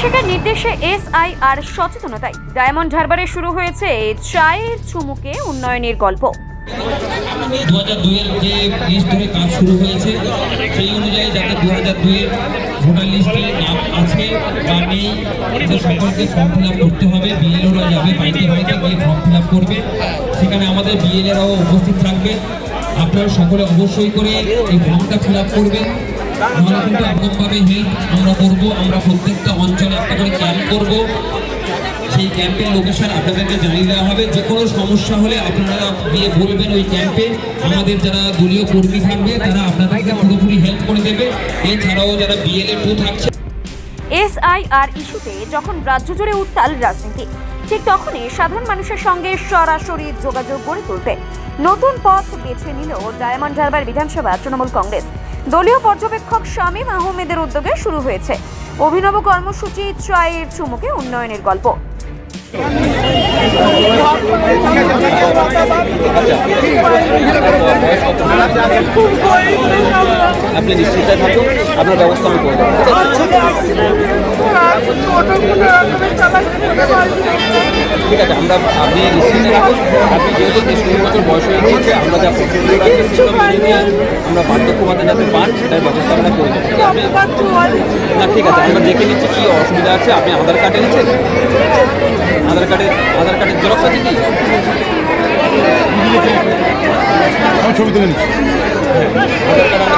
অভিষেকের নির্দেশে SIR সচেতনতায় diamond হারবারে শুরু হয়েছে চায়ের চুমুকে উন্নয়নের গল্প। দু হাজার দুইয়ের যে লিস্ট ধরে কাজ শুরু হয়েছে, সেই অনুযায়ী যাতে দু হাজার দুইয়ের ভোটার লিস্টে নাম আছে বা নেই সকলকে ফর্ম ফিল করতে হবে। বিএলওরা যাবে, বাড়িতে বাড়িতে গিয়ে ফর্ম ফিল করবে। সেখানে আমাদের বিএলএরাও উপস্থিত থাকবে। আপনারা সকলে অবশ্যই করে এই ফর্মটা ফিল করবেন। নাহলে কিন্তু এরকমভাবে হেল্প আমরা করব, আমরা প্রত্যেকটা অঞ্চলে একটা করে ক্যাম্প করব। সেই ক্যাম্পের লোকেশন আপনাদেরকে জানিয়ে দেওয়া হবে। যে কোনো সমস্যা হলে আপনারা গিয়ে বলবেন ওই ক্যাম্পে আমাদের যারা দলীয় কর্মী থাকবে, তারা আপনাদেরকে পুরোপুরি হেল্প করে দেবে। এছাড়াও যারা বিএলএ টু থাকছে এসআইআর ইস্যুতে যখন রাজ্য জুড়ে উত্তাল রাজনীতি, ঠিক তখনই সাধারণ মানুষের সঙ্গে সরাসরি যোগাযোগ গড়ে তুলতে নতুন পথ বেছে নিল ডায়মন্ড হারবার বিধানসভা তৃণমূল কংগ্রেস। দলীয় পর্যবেক্ষক শামীম আহমেদের উদ্যোগে শুরু হয়েছে অভিনব কর্মসূচি চায়ের চুমুকে উন্নয়নের গল্প। আপনি নিশ্চিত থাকুন, আপনার ব্যবস্থা আমি করে দেবো। ঠিক আছে আমরা আপনি নিশ্চিন্তে থাকুন আপনি যেহেতু তেষট্টি বছর বয়স হয়ে গিয়েছে আমরা যা সেগুলো মেনে নিয়ে আমরা বার্ধক্য ভাতা যাতে পান সেটার ব্যবস্থা আমরা করে দেবো। আপনি না ঠিক আছে আমরা দেখে নিচ্ছি কী অসুবিধা আছে। আপনি আধার কার্ড এনেছেন? আধার কার্ডের আধার কার্ডের জেরক্স আছে কি? আমি ছবি তুলে নিচ্ছি। আধার কার্ড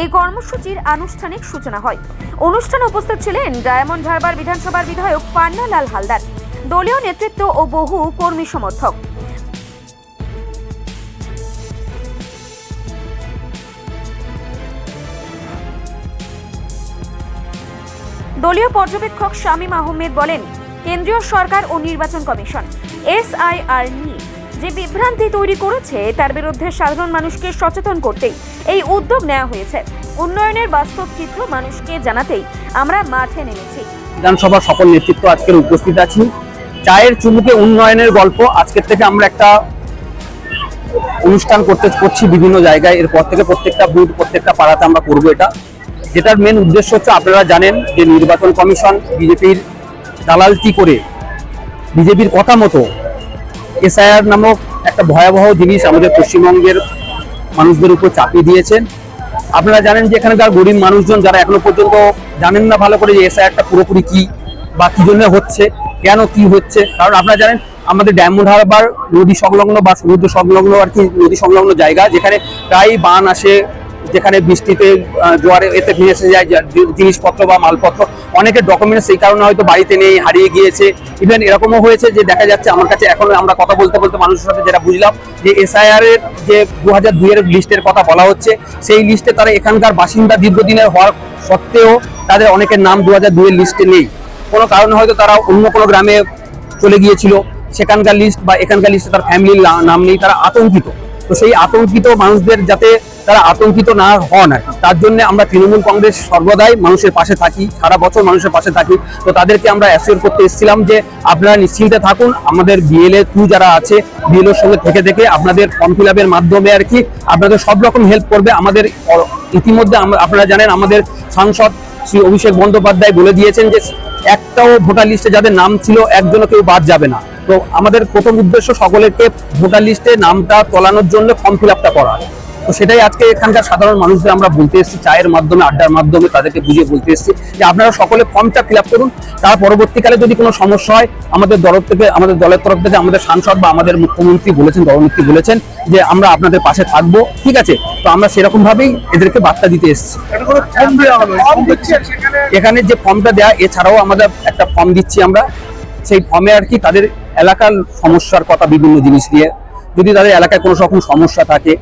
এই কর্মসূচির আনুষ্ঠানিক সূচনা হয়। অনুষ্ঠানে উপস্থিত ছিলেন ডায়মন্ড হারবার বিধানসভার বিধায়ক পান্নালাল হালদার, দলীয় নেতৃত্ব ও বহু কর্মী সমর্থক। দলীয় পর্যবেক্ষক শামীম আহমেদ বলেন, কেন্দ্রীয় সরকার ও নির্বাচন কমিশন, এসআইআর নিয়ে যে বিভ্রান্তি তৈরি করেছে, তার বিরুদ্ধে সাধারণ মানুষকে সচেতন করতেই এই উদ্যোগ নেওয়া হয়েছে। উন্নয়নের বাস্তব চিত্র মানুষকে জানাতেই আমরা মাঠে নেমেছি। বিধানসভার সকল নেতৃত্ব আজকের উপস্থিত আছি। চায়ের চুমুকে উন্নয়নের গল্প আজকের থেকে আমরা একটা অনুষ্ঠান করতে করছি বিভিন্ন জায়গায়। এরপর থেকে প্রত্যেকটা বুথ, প্রত্যেকটা পাড়াতে আমরা করব এটা। যেটার মেন উদ্দেশ্য হচ্ছে, আপনারা জানেন যে নির্বাচন কমিশন বিজেপির দালালটি করে? বিজেপির কথা মতো এসআইআর নামক একটা ভয়াবহ জিনিস আমাদের পশ্চিমবঙ্গের মানুষদের উপর চাপিয়ে দিয়েছেন। আপনারা জানেন যে এখানে এখানকার গরিব মানুষজন যারা এখনও পর্যন্ত জানেন না ভালো করে যে এসআইআরটা পুরোপুরি কি বা কি জন্য হচ্ছে, কেন কি হচ্ছে। কারণ আপনারা জানেন, আমাদের ডায়মন্ড হারবার নদী সংলগ্ন বা সমুদ্র সংলগ্ন আর কি নদী সংলগ্ন জায়গা, যেখানে প্রায় বান আসে যেখানে বৃষ্টিতে জোয়ারে এতে ভেসে যায় জিনিসপত্র বা মালপত্র। অনেকের ডকুমেন্টস সেই কারণে হয়তো বাড়িতে নেই, হারিয়ে গিয়েছে। ইভেন এরকমও হয়েছে যে দেখা যাচ্ছে আমার কাছে এখন আমরা কথা বলতে বলতে মানুষের সাথে যেটা বুঝলাম যে এসআইআর এর যে দু হাজার দুইয়ের লিস্টের কথা বলা হচ্ছে, সেই লিস্টে তারা এখানকার বাসিন্দা দীর্ঘদিনের হওয়ার সত্ত্বেও তাদের অনেকের নাম দু হাজার দুইয়ের লিস্টে নেই। কোনো কারণে হয়তো তারা অন্য কোনো গ্রামে চলে গিয়েছিল, সেখানকার লিস্ট বা এখানকার লিস্টে তার ফ্যামিলির নাম নেই, তারা আতঙ্কিত। তো সেই আতঙ্কিত মানুষদের যাতে তারা আতঙ্কিত না হন আর তার জন্য আমরা তৃণমূল কংগ্রেস সর্বদাই মানুষের পাশে থাকি, সারা বছর মানুষের পাশে থাকি। তো তাদেরকে আমরা অ্যাসিওর করতে এসেছিলাম যে আপনারা নিশ্চিন্তে থাকুন, আমাদের বিএলএ টু যারা আছে বিএলওর সঙ্গে থেকে থেকে আপনাদের ফর্ম ফিল মাধ্যমে আর কি আপনাদের সব রকম হেল্প করবে। আমাদের ইতিমধ্যে আপনারা জানেন আমাদের সাংসদ শ্রী অভিষেক বন্দ্যোপাধ্যায় বলে দিয়েছেন যে একটাও ভোটার লিস্টে যাদের নাম ছিল, একজনও কেউ বাদ যাবে না। তো আমাদের প্রথম উদ্দেশ্য সকলেরকে ভোটার লিস্টে নামটা তোলানোর জন্য ফর্ম ফিল করা। তো সেটাই আজকে এখানকার সাধারণ মানুষদের আমরা বলতে এসেছি চায়ের মাধ্যমে আড্ডার মাধ্যমে তাদেরকে বুঝিয়ে বলতে এসেছি যে আপনারা সকলে ফর্মটা ফিল আপ করুন। তার পরবর্তীকালে যদি কোনো সমস্যা হয় আমাদের দলের থেকে আমাদের দলের তরফ থেকে আমাদের সাংসদ বা আমাদের মুখ্যমন্ত্রী বলেছেন দলনেত্রী বলেছেন যে আমরা আপনাদের পাশে থাকব ঠিক আছে? তো আমরা সেরকমভাবেই এদেরকে বার্তা দিতে এসেছি। এখানে যে ফর্মটা দেয়া এছাড়াও আমাদের একটা ফর্ম দিচ্ছি আমরা। সেই ফর্মে আর কি তাদের এলাকার সমস্যার কথা বিভিন্ন জিনিস দিয়ে যদি তাদের এলাকায় কোনো রকম সমস্যা থাকে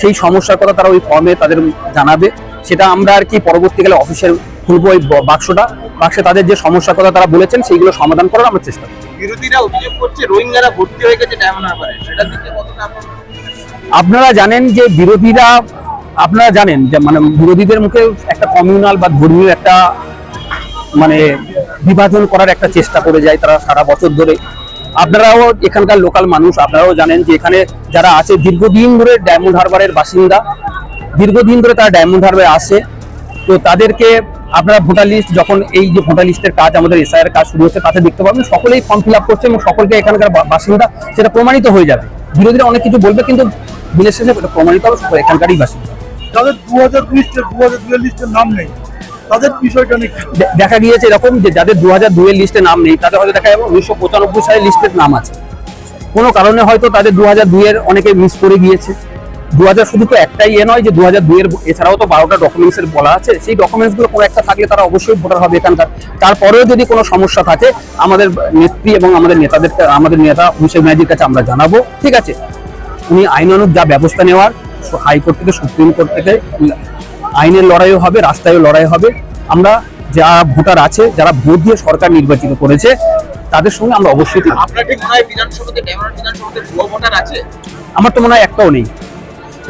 সেই সমস্যার কথা তারা ওই ফর্মে তাদের জানাবে। সেটা আমরা আর কি পরবর্তীকালে অফিসের খুলবো ওই বাক্সটা। বাক্সে তাদের যে সমস্যার কথা তারা বলেছেন সেইগুলো সমাধান করার আমরা চেষ্টা করব। বিরোধীরা অভিযোগ করছে রোহিঙ্গারা ভর্তি হয়ে গেছে ডায়মন্ড হারবারে। সেটার দিকে কতটা আপনারা জানেন যে বিরোধীরা আপনারা জানেন যে মানে বিরোধীদের মুখে একটা কমিউনাল বা ধর্মীয় একটা মানে বিভাজন করার একটা চেষ্টা করে যায় তারা সারা বছর ধরে। আপনারাও এখানকার লোকাল মানুষ, আপনারাও জানেন যে এখানে যারা আছে, দীর্ঘদিন ধরে ডায়মন্ড হারবারের বাসিন্দা। দীর্ঘদিন ধরে তারা ডায়মন্ড হারবারে আসে তো তাদেরকে আপনারা ভোটার লিস্ট যখন এই যে ভোটার লিস্টের কাজ, আমাদের এসআইয়ের কাজ শুরু হচ্ছে, তাতে দেখতে পাবেন, সকলেই ফর্ম ফিল আপ করছে এবং সকলকে এখানকার বাসিন্দা সেটা প্রমাণিত হয়ে যাবে। বিরোধীরা অনেক কিছু বলবে, কিন্তু দিনের শেষে প্রমাণিত হবে, সকল এখানকারই বাসিন্দা। তাদের দু হাজার লিস্টের দু হাজার লিস্টের নাম নেই। তাদের বিষয়টা নিয়ে দেখা গিয়েছে এরকম যে যাদের দু হাজার দুয়ের লিস্টে নাম নেই, তাদের হয়তো দেখা যাবে উনিশশো পঁচানব্বই সালের লিস্টের নাম আছে। কোনো কারণে হয়তো তাদের দু হাজার দুইয়ের অনেকে মিস করে গিয়েছে। দু হাজার শুধু তো একটাই এ নয় যে দু হাজার দুইয়ের, এছাড়াও তো বারোটা ডকুমেন্টস এর বলা আছে। সেই ডকুমেন্টসগুলো কোনো একটা থাকলে তারা অবশ্যই ভোটার হবে এখানকার তারপরেও যদি কোনো সমস্যা থাকে, আমাদের নেত্রী এবং আমাদের নেতাদের, আমাদের নেতা হুসেন ম্যাজির কাছে আমরা জানাব। ঠিক আছে? উনি আইন আইনানুক যা ব্যবস্থা নেওয়ার, হাইকোর্ট থেকে, সুপ্রিম কোর্ট থেকে আইনের লড়াইও হবে রাস্তায়ও লড়াই হবে। আমরা যা ভোটার আছে যারা ভোট দিয়ে সরকার নির্বাচিত করেছে তাদের সঙ্গে আমরা অবশ্যই আমার তো মনে হয় একটাও নেই।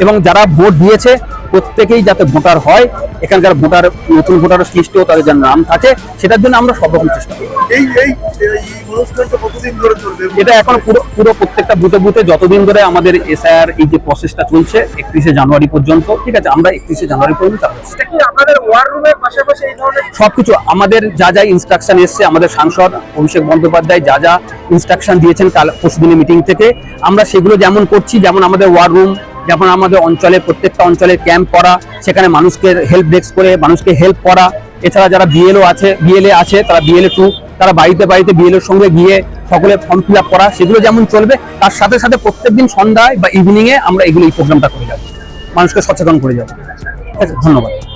এবং যারা ভোট দিয়েছে প্রত্যেকেই যাতে ভোটার হয় এখানকার ভোটার নতুন ভোটার লিস্টেও তাদের যার নাম থাকে সেটার জন্য আমরা সব রকম চেষ্টা করি। এই এই এই অনুষ্ঠানটা কতদিন ধরে চলবে? এটা এখন পুরো পুরো প্রত্যেকটা বুথে বুথে যতদিন ধরে আমাদের এসআইআর এই যে প্রসেসটা চলছে একত্রিশে জানুয়ারি পর্যন্ত ঠিক আছে আমরা একত্রিশে জানুয়ারি পর্যন্ত সবকিছু আমাদের যা যা ইনস্ট্রাকশন এসছে আমাদের সাংসদ অভিষেক বন্দ্যোপাধ্যায় যা যা ইনস্ট্রাকশন দিয়েছেন কাল পরশুদিনের মিটিং থেকে আমরা সেগুলো যেমন করছি যেমন আমাদের ওয়ার রুম যেমন আমাদের অঞ্চলে, প্রত্যেকটা অঞ্চলে ক্যাম্প করা, সেখানে মানুষকে হেল্প ডেস্ক করে, মানুষকে হেল্প করা। এছাড়া যারা বিএলও আছে বিএলএ আছে, তারা বিএলএ টু তারা বাড়িতে বাড়িতে বিএলএর সঙ্গে গিয়ে সকলে ফর্ম ফিল করা, সেগুলো যেমন চলবে, তার সাথে সাথে প্রত্যেক দিন সন্ধ্যায় বা ইভিনিংয়ে আমরা এগুলো এই প্রোগ্রামটা করে যাব। মানুষকে সচেতন করে যাব। ঠিক আছে? ধন্যবাদ।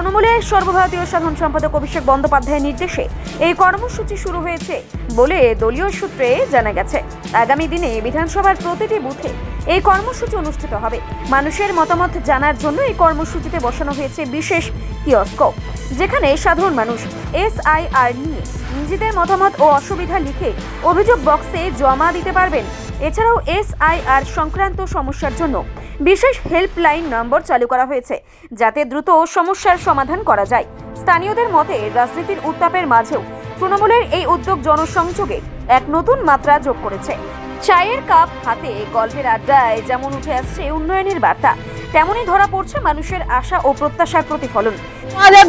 তৃণমূলের সর্বভারতীয় সাধারণ সম্পাদক অভিষেক বন্দ্যোপাধ্যায়ের নির্দেশে এই কর্মসূচি শুরু হয়েছে বলে দলীয় সূত্রে জানা গেছে। আগামী দিনে বিধানসভার প্রতিটি বুথে এই কর্মসূচি অনুষ্ঠিত হবে। মানুষের মতামত জানার জন্য এই কর্মসূচিতে বসানো হয়েছে বিশেষ কিয়স্ক, যেখানে সাধারণ মানুষ, এসআইআর নিয়ে নিজেদের মতামত ও অসুবিধা লিখে অভিযোগ বক্সে জমা দিতে পারবেন এছাড়াও এসআইআর সংক্রান্ত সমস্যার জন্য বিশেষ হেল্পলাইন নম্বর চালু করা হয়েছে যাতে দ্রুত সমস্যার সমাধান করা যায়। স্থানীয়দের মতে রাজনীতির উত্তাপের মাঝেও তৃণমূলের এই উদ্যোগ জনসংযোগে এক নতুন মাত্রা যোগ করেছে। চায়ের কাপ হাতে গল্পের আড্ডায় যেমন উঠে আসছে উন্নয়নের বার্তা তেমনই ধরা পড়ছে মানুষের আশা ও প্রত্যাশার প্রতিফলন।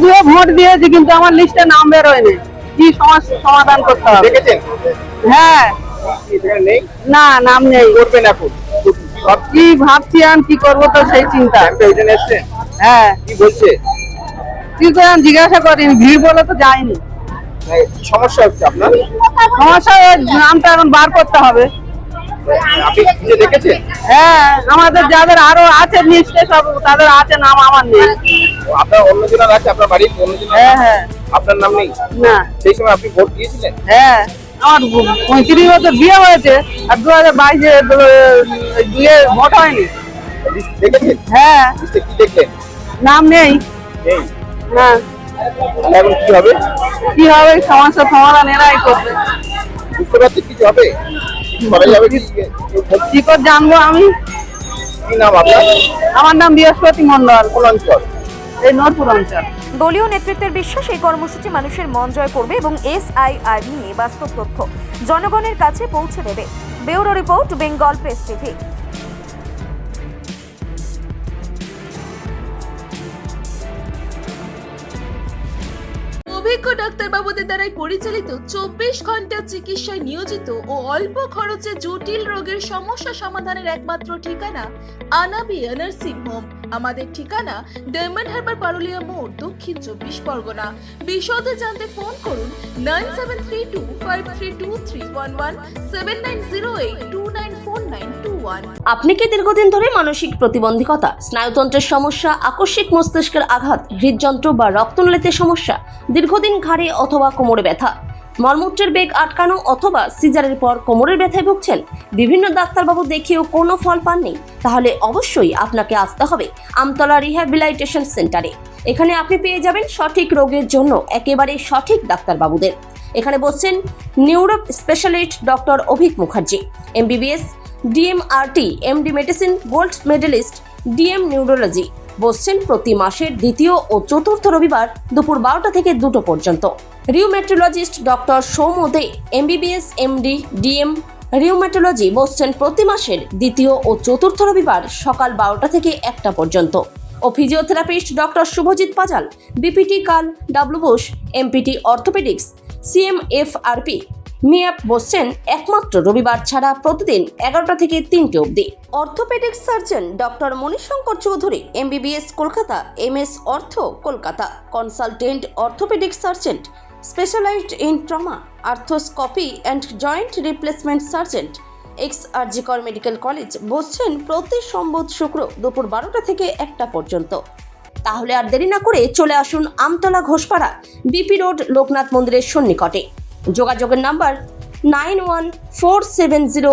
দুয়ে ভোট দিয়েছি কিন্তু আমার লিস্টে নাম বেরোয়নি কি সমস্যা সমাধান করতে হবে? হ্যাঁ। না নাম নেই। করবেন এখন কি ভাবছি আমি কি করব তো সেই চিন্তা। হ্যাঁ। কি বলছে? কি করে জিজ্ঞাসা করিনি ভিড় বলে তো হ্যাঁ, সমস্যা হচ্ছে আপনার? সমস্যা নামটা এখন বার করতে হবে। হ্যাঁ আমাদের যাদের আরও আছে লিস্টে সব তাদের আছে নাম আমার নেই। আপনার অন্য জনের আছে আপনার বাড়ির অন্য জনের হ্যাঁ হ্যাঁ। আপনার নাম নেই? না। সেই সময় আপনি ভোট দিয়েছিলেন? হ্যাঁ। আমার পঁয়ত্রিশ বছর বিয়ে হয়েছে আর দু হাজার বাইশে দুয়ে ভোট হয়নি। হ্যাঁ। নাম নেই। না। এখন কি হবে? কি হবে? সমস্যার সমাধান এরাই করবে। বুঝতে পারছি কিছু হবে? করা যাবে কি কি করে জানব আমি? কি নাম আপনার? আমার নাম বৃহস্পতি মন্ডল কোন অঞ্চল? এই নরপুর অঞ্চল। দলীয় নেতৃত্বের বিশ্বাস, এই কর্মসূচি মানুষের মন জয় করবে এবং এসআইআর নিয়ে বাস্তব তথ্য জনগণের কাছে পৌঁছে দেবে। Bureau report, Bengal press TV. অভিজ্ঞ ডাক্তারবাবুদের দ্বারাই পরিচালিত চব্বিশ ঘণ্টা চিকিৎসায় নিয়োজিত ও অল্প খরচে জটিল রোগের সমস্যা সমাধানের একমাত্র ঠিকানা আনাবি নার্সিং হোম। আমাদের ঠিকানা ডায়মন্ড হারবার পারুলিয়া মোড় দক্ষিণ চব্বিশ পরগনা। বিশদে জানতে ফোন করুন nine seven three two, five three two, three one one, seven nine zero eight, two nine four nine two one. আপনি কি দীর্ঘদিন ধরে মানসিক প্রতিবন্ধকতা, স্নায়ুতন্ত্রের সমস্যা, আকস্মিক মস্তিষ্কের আঘাত, হৃদযন্ত্র বা রক্তনালীতে সমস্যা, দীর্ঘদিন ঘাড়ে অথবা কোমরে ব্যথা মলমূত্রের বেগ আটকানো অথবা সিজারের পর কোমরের ব্যথায় ভুগছেন? বিভিন্ন ডাক্তারবাবু দেখিয়েও কোনো ফল পাননি? তাহলে অবশ্যই আপনাকে আসতে হবে আমতলা রিহ্যাবিলাইটেশন সেন্টারে। এখানে আপনি পেয়ে যাবেন সঠিক রোগের জন্য একেবারে সঠিক ডাক্তারবাবুদের। এখানে বসছেন neuro specialist doctor Avik Mukherjee, MBBS, DMRT, MD medicine, gold medalist, DM neurology. বসছেন প্রতি মাসের দ্বিতীয় ও চতুর্থ রবিবার দুপুর বারোটা থেকে দুটো পর্যন্ত। Rheumatologist doctor Soumya Dey MBBS MD DM rheumatology বসছেন প্রতি মাসের দ্বিতীয় ও চতুর্থ রবিবার সকাল বারোটা থেকে একটা পর্যন্ত। ও physiotherapist doctor Shubhajit Pajal BPT Cal W Bose MPT orthopaedics CMFRP MIAP বসছেন একমাত্র রবিবার ছাড়া প্রতিদিন এগারোটা থেকে তিনটে অবধি। Orthopaedics surgeon doctor Manishankar Chowdhury MBBS Kolkata MS ortho Kolkata consultant orthopaedic surgeon specialised in trauma arthroscopy and joint replacement surgeon ex RG Kar medical college বসছেন প্রতি সম্বোধ শুক্র দুপুর বারোটা থেকে একটা পর্যন্ত। তাহলে আর দেরি না করে চলে আসুন আমতলা ঘোষপাড়া, বিপি রোড, লোকনাথ মন্দিরের সন্নিকটে। যোগাযোগের number nine one four seven zero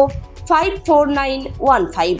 five four nine one five.